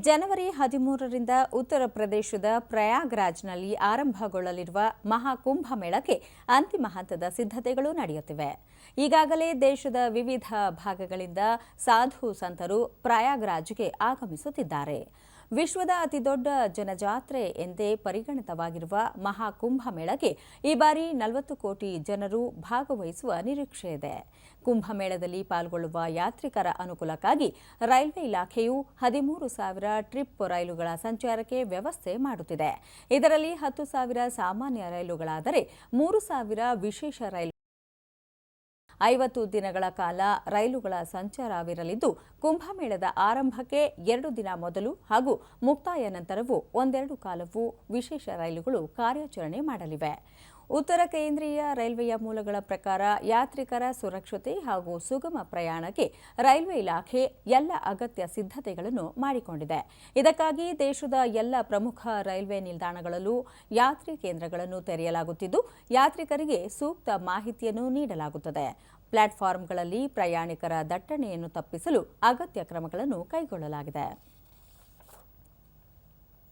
ಜನವರಿ ಹದಿಮೂರರಿಂದ ಉತ್ತರ ಪ್ರದೇಶದ ಪ್ರಯಾಗ್ರಾಜ್ನಲ್ಲಿ ಆರಂಭಗೊಳ್ಳಲಿರುವ ಮಹಾಕುಂಭ ಮೇಳಕ್ಕೆ ಅಂತಿಮ ಹಂತದ ಸಿದ್ಧತೆಗಳು ನಡೆಯುತ್ತಿವೆ. ಈಗಾಗಲೇ ದೇಶದ ವಿವಿಧ ಭಾಗಗಳಿಂದ ಸಾಧು ಸಂತರು ಪ್ರಯಾಗ್ರಾಜ್ಗೆ ಆಗಮಿಸುತ್ತಿದ್ದಾರೆ. ವಿಶ್ವದ ಅತಿದೊಡ್ಡ ಜನಜಾತ್ರೆ ಎಂದೇ ಪರಿಗಣಿತವಾಗಿರುವ ಮಹಾಕುಂಭ ಮೇಳಕ್ಕೆ ಈ ಬಾರಿ ನಲವತ್ತು ಕೋಟಿ ಜನರು ಭಾಗವಹಿಸುವ ನಿರೀಕ್ಷೆ ಇದೆ. ಕುಂಭಮೇಳದಲ್ಲಿ ಪಾಲ್ಗೊಳ್ಳುವ ಯಾತ್ರಿಕರ ಅನುಕೂಲಕ್ಕಾಗಿ ರೈಲ್ವೆ ಇಲಾಖೆಯು ಹದಿಮೂರು ಸಾವಿರ ಟ್ರಿಪ್ ರೈಲುಗಳ ಸಂಚಾರಕ್ಕೆ ವ್ಯವಸ್ಥೆ ಮಾಡುತ್ತಿದೆ. ಇದರಲ್ಲಿ ಹತ್ತು ಸಾವಿರ ಸಾಮಾನ್ಯ ರೈಲುಗಳಾದರೆ ಮೂರು ಸಾವಿರ ವಿಶೇಷ ರೈಲು ಐವತ್ತು ದಿನಗಳ ಕಾಲ ರೈಲುಗಳ ಸಂಚಾರವಿರಲಿದ್ದು, ಕುಂಭಮೇಳದ ಆರಂಭಕ್ಕೆ ಎರಡು ದಿನ ಮೊದಲು ಹಾಗೂ ಮುಕ್ತಾಯ ನಂತರವೂ ಒಂದೆರಡು ಕಾಲವೂ ವಿಶೇಷ ರೈಲುಗಳು ಕಾರ್ಯಾಚರಣೆ ಮಾಡಲಿವೆ. ಉತ್ತರ ಕೇಂದ್ರೀಯ ರೈಲ್ವೆಯ ಮೂಲಗಳ ಪ್ರಕಾರ ಯಾತ್ರಿಕರ ಸುರಕ್ಷತೆ ಹಾಗೂ ಸುಗಮ ಪ್ರಯಾಣಕ್ಕೆ ರೈಲ್ವೆ ಇಲಾಖೆ ಎಲ್ಲ ಅಗತ್ಯ ಸಿದ್ಧತೆಗಳನ್ನು ಮಾಡಿಕೊಂಡಿದೆ. ಇದಕ್ಕಾಗಿ ದೇಶದ ಎಲ್ಲ ಪ್ರಮುಖ ರೈಲ್ವೆ ನಿಲ್ದಾಣಗಳಲ್ಲೂ ಯಾತ್ರಿ ಕೇಂದ್ರಗಳನ್ನು ತೆರೆಯಲಾಗುತ್ತಿದ್ದು, ಯಾತ್ರಿಕರಿಗೆ ಸೂಕ್ತ ಮಾಹಿತಿಯನ್ನು ನೀಡಲಾಗುತ್ತದೆ. ಪ್ಲಾಟ್ಫಾರ್ಮ್ಗಳಲ್ಲಿ ಪ್ರಯಾಣಿಕರ ದಟ್ಟಣೆಯನ್ನು ತಪ್ಪಿಸಲು ಅಗತ್ಯ ಕ್ರಮಗಳನ್ನು ಕೈಗೊಳ್ಳಲಾಗಿದೆ.